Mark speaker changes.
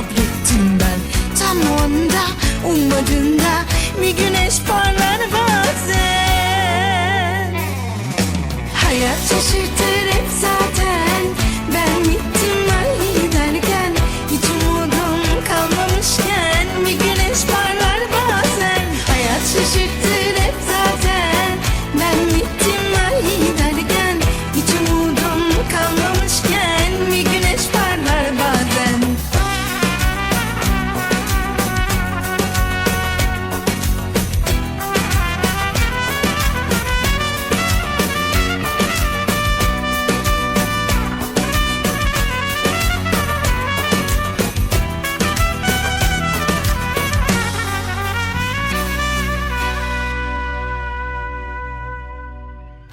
Speaker 1: sabrettim ben. Tam o anda ummadığında Bir güneş parlar bazen. Hayat şaşırtır